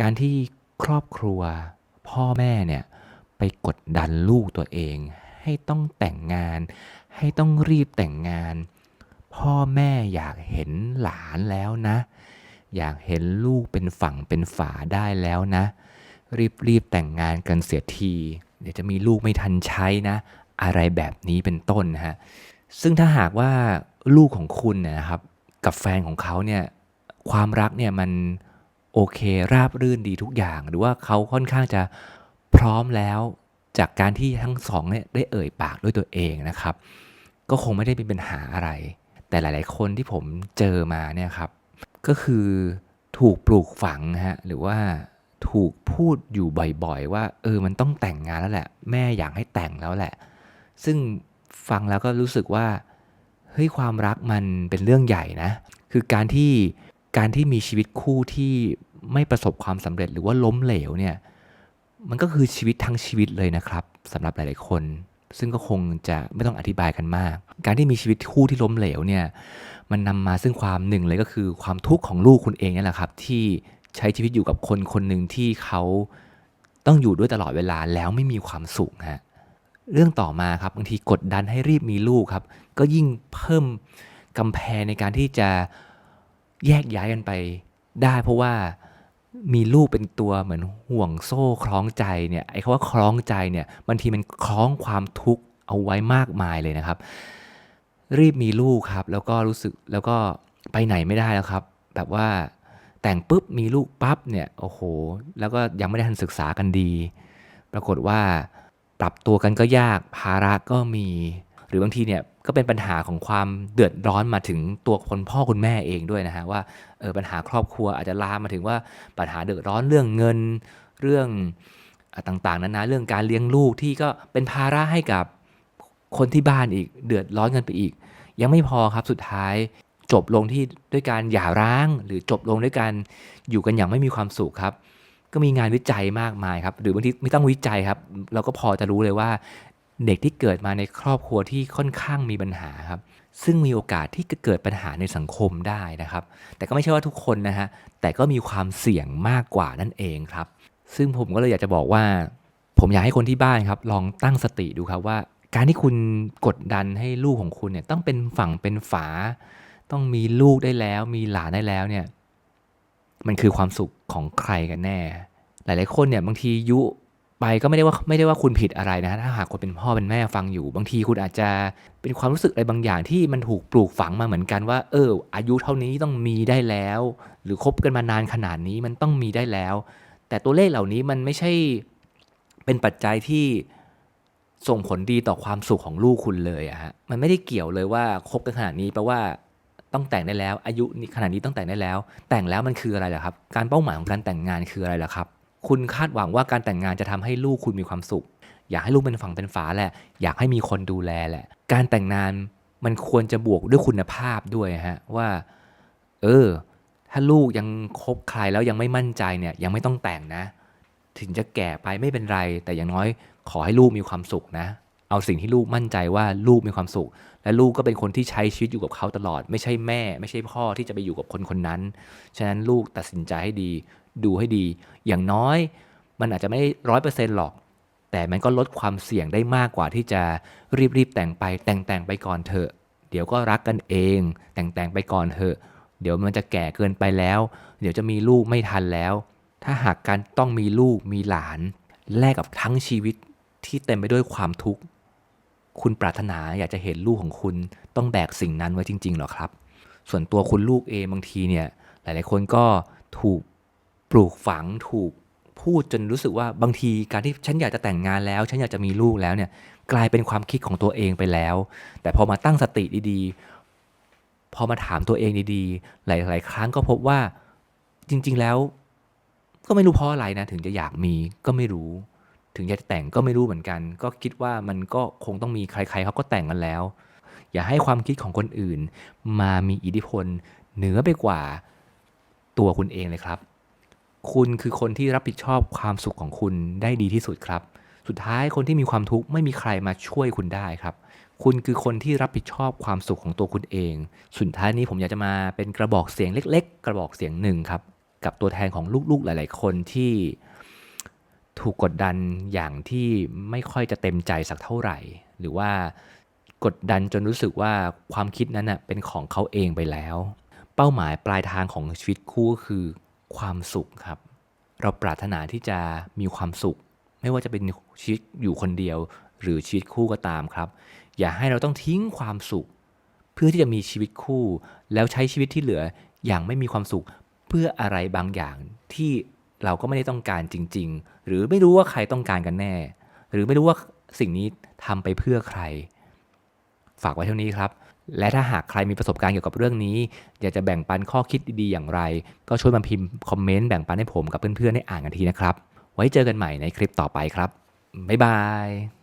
การที่ครอบครัว พ่อแม่เนี่ยไปกดดันลูกตัวเอง ให้ต้องแต่งงาน ให้ต้องรีบแต่งงาน พ่อแม่อยากเห็นหลานแล้วนะ อยากเห็นลูกเป็นฝั่งเป็นฝาได้แล้วนะ รีบรีบแต่งงานกันเสียที เดี๋ยวจะมีลูกไม่ทันใช้นะ อะไรแบบนี้เป็นต้นนะฮะซึ่งถ้าหากว่าลูกของคุณนะครับ กับแฟนของเขาเนี่ยความรักเนี่ยมัน โอเคราบรื่นดีทุกอย่าง หรือว่าเขาค่อนข้างจะพร้อมแล้วจากการที่ทั้งสองเนี่ยได้เอ่ยปากด้วยตัวเองนะครับ ก็คงไม่ได้เป็นปัญหาอะไร แต่หลาย ๆ คนที่ผมเจอมาเนี่ยครับ ก็คือถูกปลูกฝังฮะหรือว่าถูกพูดอยู่บ่อยๆ ว่า เออมันต้องแต่งงานแล้วแหละ แม่อยากให้แต่งแล้วแหละ ซึ่งฟังแล้วก็รู้สึกว่าเฮ้ยความรักมันเป็นเรื่องใหญ่นะ คือการที่การที่มีชีวิตคู่ที่ ไม่ประสบความสำเร็จหรือว่าล้มเหลวเนี่ยมันก็คือชีวิตทั้งชีวิตเลยนะครับสำหรับหลาย ๆ คน ซึ่งก็คงจะไม่ต้องอธิบายกันมาก การที่มีชีวิตคู่ที่ล้มเหลวเนี่ยมันนำมาซึ่งความหนึ่งเลยก็คือความทุกข์ของลูกคุณเองนี่แหละครับ ที่ใช้ชีวิตอยู่กับคนคนหนึ่งที่เขาต้องอยู่ด้วยตลอดเวลาแล้วไม่มีความสุขฮะเรื่องต่อมาครับบางทีกดดันให้รีบมีลูกครับ ก็ยิ่งเพิ่มกำแพงในการที่จะแยกย้ายกันไปได้ เพราะว่า มีลูกเป็นตัวเหมือนห่วงโซ่คล้องใจเนี่ยไอ้คำว่าคล้องใจเนี่ยบางทีมันคล้องความทุกข์เอาไว้มากมายเลยนะครับ รีบมีลูกครับ แล้วก็รู้สึกแล้วก็ไปไหนไม่ได้แล้วครับ แบบว่าแต่งปุ๊บมีลูกปั๊บเนี่ยโอ้โห แล้วก็ยังไม่ได้ทันศึกษากันดี ปรากฏว่าปรับตัวกันก็ยากภาระก็มี หรือบางทีเนี่ยก็เป็นปัญหาของความเดือดร้อนมาถึงตัวคนพ่อคุณแม่เองด้วยนะฮะว่าเออปัญหาครอบครัวอาจจะลามมาถึงว่าปัญหาเดือดร้อนเรื่องเงินเรื่องต่างๆนานาเรื่องการเลี้ยงลูกที่ก็เป็นภาระให้กับคนที่บ้านอีกเดือดร้อนกันไปอีก ยังไม่พอครับสุดท้ายจบลงที่ด้วยการหย่าร้าง หรือจบลงด้วยการอยู่กันอย่างไม่มีความสุขครับ ก็มีงานวิจัยมากมายครับ หรือบางทีไม่ต้องวิจัยครับ เราก็พอจะรู้เลยว่า เด็กที่เกิดมาในครอบครัวที่ค่อนข้างมีปัญหาครับ ซึ่งมีโอกาสที่จะเกิดปัญหาในสังคมได้นะครับ แต่ก็ไม่ใช่ว่าทุกคนนะฮะแต่ก็มีความเสี่ยงมากกว่านั่นเองครับ ซึ่งผมก็เลยอยากจะบอกว่า ผมอยากให้คนที่บ้านครับลองตั้งสติดูครับว่า การที่คุณกดดันให้ลูกของคุณเนี่ยต้องเป็นฝั่งเป็นฝา ต้องมีลูกได้แล้ว มีหลานได้แล้วเนี่ยมันคือความสุขของใครกันแน่ หลาย ๆ คนเนี่ยบางทียุ ไปก็ไม่ได้ว่าไม่ได้ว่าคุณผิดอะไรนะถ้าหากคนเป็นพ่อเป็นแม่ฟังอยู่ บางทีคุณอาจจะเป็นความรู้สึกอะไรบางอย่างที่มันถูกปลูกฝังมาเหมือนกันว่า เออ อายุเท่านี้ต้องมีได้แล้ว หรือคบกันมานานขนาดนี้มันต้องมีได้แล้ว แต่ตัวเลขเหล่านี้มันไม่ใช่เป็นปัจจัยที่ส่งผลดีต่อความสุขของลูกคุณเลยอะฮะมันไม่ได้เกี่ยวเลยว่าคบกันขนาดนี้แปลว่าต้องแต่งได้แล้ว อายุนี้ขนาดนี้ต้องแต่งได้แล้ว แต่งแล้วมันคืออะไรล่ะครับ การเป้าหมายของการแต่งงานคืออะไรล่ะครับ คุณคาดหวังว่าการแต่งงานจะทำให้ลูกคุณมีความสุข อยากให้ลูกเป็นฝั่งเป็นฝาแหละ อยากให้มีคนดูแลแหละ การแต่งงานมันควรจะบวกด้วยคุณภาพด้วยฮะว่า เออ ถ้าลูกยังคบใครแล้วยังไม่มั่นใจเนี่ย ยังไม่ต้องแต่งนะ ถึงจะแก่ไปไม่เป็นไร แต่อย่างน้อยขอให้ลูกมีความสุขนะ เอาสิ่งที่ลูกมั่นใจว่าลูกมีความสุข และลูกก็เป็นคนที่ใช้ชีวิตอยู่กับเขาตลอด ไม่ใช่แม่ ไม่ใช่พ่อที่จะไปอยู่กับคนคนนั้น ฉะนั้นลูกตัดสินใจให้ดี ดูให้ดี อย่างน้อยมันอาจจะไม่ร้อยเปอร์เซ็นต์หรอก แต่มันก็ลดความเสี่ยงได้มากกว่าที่จะรีบๆแต่งไปแต่งแต่งไปก่อนเถอะ เดี๋ยวก็รักกันเอง แต่งแต่งไปก่อนเถอะ เดี๋ยวมันจะแก่เกินไปแล้ว เดี๋ยวจะมีลูกไม่ทันแล้ว ถ้าหากการต้องมีลูกมีหลาน แลกกับทั้งชีวิตที่เต็มไปด้วยความทุกข์คุณปรารถนาอยากจะเห็นลูกของคุณต้องแบกสิ่งนั้นไว้จริงๆหรอครับ ส่วนตัวคุณลูกเองบางทีเนี่ยหลายๆคนก็ถูก ปลูกฝังถูกพูดจนรู้สึกว่าบางทีการที่ฉันอยากจะแต่งงานแล้ว ฉันอยากจะมีลูกแล้วเนี่ยกลายเป็นความคิดของตัวเองไปแล้ว แต่พอมาตั้งสติดีๆ พอมาถามตัวเองดีๆ หลาย ๆ ครั้งก็พบว่าจริง ๆแล้ว ก็ไม่รู้เพราะอะไรนะ ถึงจะอยากมีก็ไม่รู้ ถึงอยากจะแต่งก็ไม่รู้เหมือนกัน ก็คิดว่ามันก็คงต้องมีใคร ๆเขาก็แต่งกันแล้ว อย่าให้ความคิดของคนอื่น มามีอิทธิพลเหนือไปกว่าตัวคุณเองเลยครับ คุณคือคนที่รับผิดชอบความสุขของคุณได้ดีที่สุดครับ สุดท้ายคนที่มีความทุกข์ไม่มีใครมาช่วยคุณได้ครับ คุณคือคนที่รับผิดชอบความสุขของตัวคุณเอง สุดท้ายนี้ผมอยากจะมาเป็นกระบอกเสียงเล็ก ๆ กระบอกเสียงหนึ่งครับ กับตัวแทนของลูกๆหลาย ๆ คนที่ถูกกดดันอย่างที่ไม่ค่อยจะเต็มใจสักเท่าไหร่ หรือว่ากดดันจนรู้สึกว่าความคิดนั้นนะเป็นของเขาเองไปแล้ว เป้าหมายปลายทางของชีวิตคู่ก็คือ ความสุขครับ เราปรารถนาที่จะมีความสุข ไม่ว่าจะเป็นชีวิตอยู่คนเดียว หรือชีวิตคู่ก็ตามครับ อย่าให้เราต้องทิ้งความสุข เพื่อที่จะมีชีวิตคู่ แล้วใช้ชีวิตที่เหลืออย่างไม่มีความสุข เพื่ออะไรบางอย่างที่เราก็ไม่ได้ต้องการจริง ๆ หรือไม่รู้ว่าใครต้องการกันแน่ หรือไม่รู้ว่าสิ่งนี้ทำไปเพื่อใคร ฝากไว้เท่านี้ครับ และถ้าหากใครมีประสบการณ์เกี่ยวกับเรื่องนี้ อยากจะแบ่งปันข้อคิดดีๆ อย่างไร ก็ช่วยมาพิมพ์คอมเมนต์แบ่งปันให้ผมกับเพื่อนๆได้อ่านกันทีนะครับ ไว้เจอกันใหม่ในคลิปต่อไปครับ บ๊ายบาย